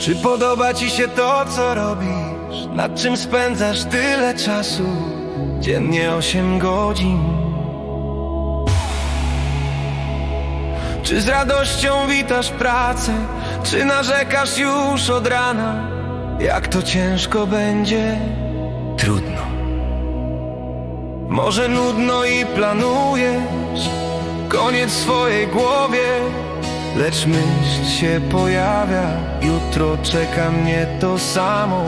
Czy podoba ci się to, co robisz? Nad czym spędzasz tyle czasu? Dziennie 8 godzin. Czy z radością witasz pracę? Czy narzekasz już od rana? Jak to ciężko będzie? Trudno. Może nudno i planujesz koniec swojej głowie, lecz myśl się pojawia. Jutro czeka mnie to samo.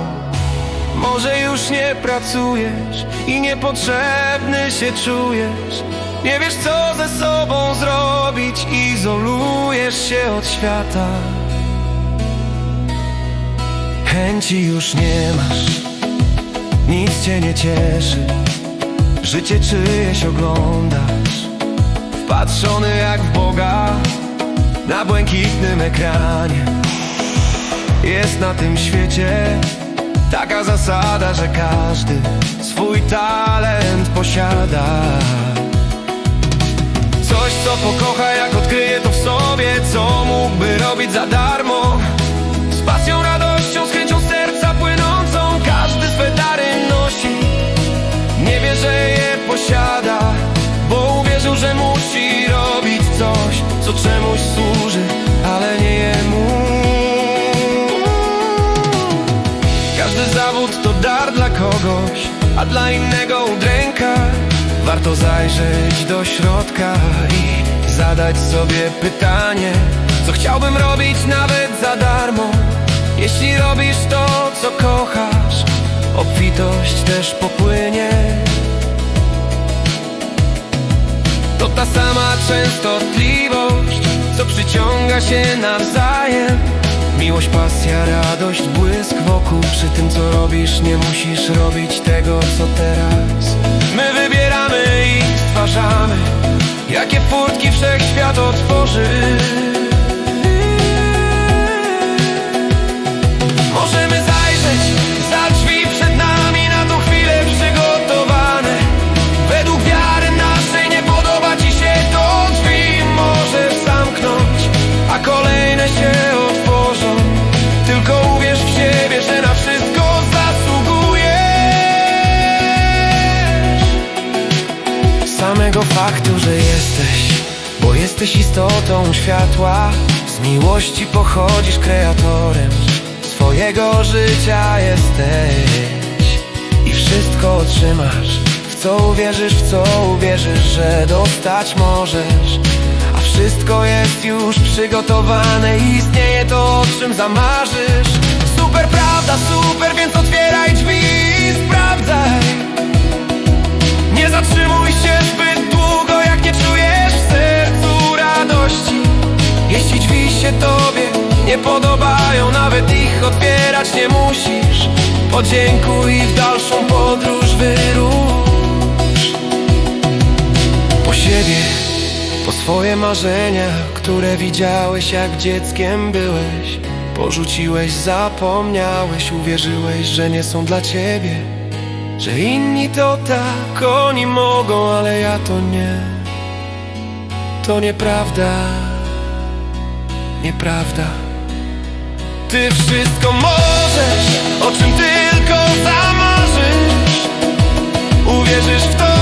Może już nie pracujesz i niepotrzebny się czujesz. Nie wiesz co ze sobą zrobić, izolujesz się od świata. Chęci już nie masz, nic cię nie cieszy. Życie czyjeś oglądasz, wpatrzony jak w Boga na błękitnym ekranie. Jest na tym świecie taka zasada, że każdy swój talent posiada. Coś, co pokocha, jak odkryje to w sobie, co mógłby robić za darmo. Z pasją, radością, z chęcią serca płynącą, każdy swe dary nosi. Nie wie, że je posiada, bo uwierzył, że musi robić coś, co czemuś służy, zawód to dar dla kogoś, a dla innego udręka. Warto zajrzeć do środka i zadać sobie pytanie, co chciałbym robić nawet za darmo. Jeśli robisz to, co kochasz, obfitość też popłynie. To ta sama częstotliwość, co przyciąga się nawzajem. Miłość, pasja, radość, błysk wokół. Przy tym co robisz nie musisz robić tego co teraz. My wybieramy i stwarzamy Jakie furtki wszechświat otworzy Samego faktu, że jesteś Bo jesteś istotą światła. Z miłości pochodzisz kreatorem Swojego życia jesteś. I wszystko otrzymasz W co uwierzysz, w co uwierzysz, że dostać możesz. A wszystko jest już przygotowane istnieje to, o czym zamarzysz nie podobają, nawet ich otwierać nie musisz. Podziękuj i w dalszą podróż wyrusz. Po siebie, po swoje marzenia, które widziałeś jak dzieckiem byłeś. Porzuciłeś, zapomniałeś, uwierzyłeś, że nie są dla ciebie. Że inni to tak, oni mogą, ale ja to nie. To nieprawda. Nieprawda ty wszystko możesz, o czym tylko zamarzysz. Uwierzysz w to